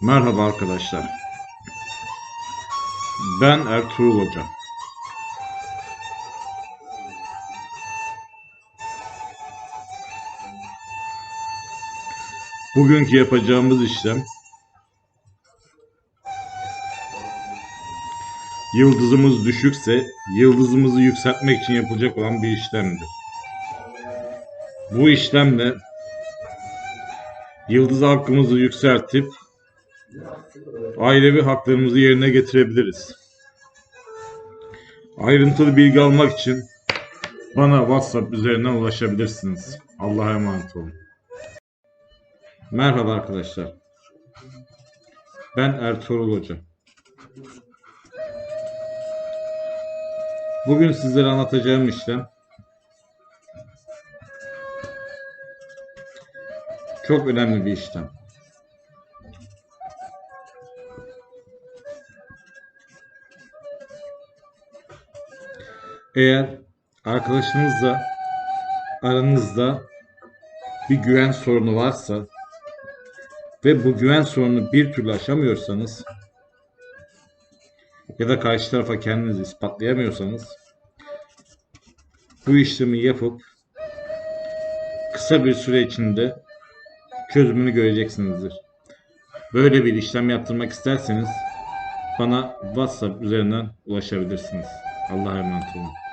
Merhaba arkadaşlar. Ben Ertuğrul Hoca. Bugünkü yapacağımız işlem yıldızımız düşükse yıldızımızı yükseltmek için yapılacak olan bir işlemdir. Bu işlemle yıldız hakkımızı yükseltip ailevi haklarımızı yerine getirebiliriz. Ayrıntılı bilgi almak için bana WhatsApp üzerinden ulaşabilirsiniz. Allah'a emanet olun. Merhaba arkadaşlar. Ben Ertuğrul Hoca. Bugün sizlere anlatacağım işlem çok önemli bir işlem. Eğer arkadaşınızla aranızda bir güven sorunu varsa ve bu güven sorununu bir türlü aşamıyorsanız ya da karşı tarafa kendinizi ispatlayamıyorsanız bu işlemi yapıp kısa bir süre içinde çözümünü göreceksinizdir. Böyle bir işlem yaptırmak isterseniz bana WhatsApp üzerinden ulaşabilirsiniz. Allah'a emanet olun.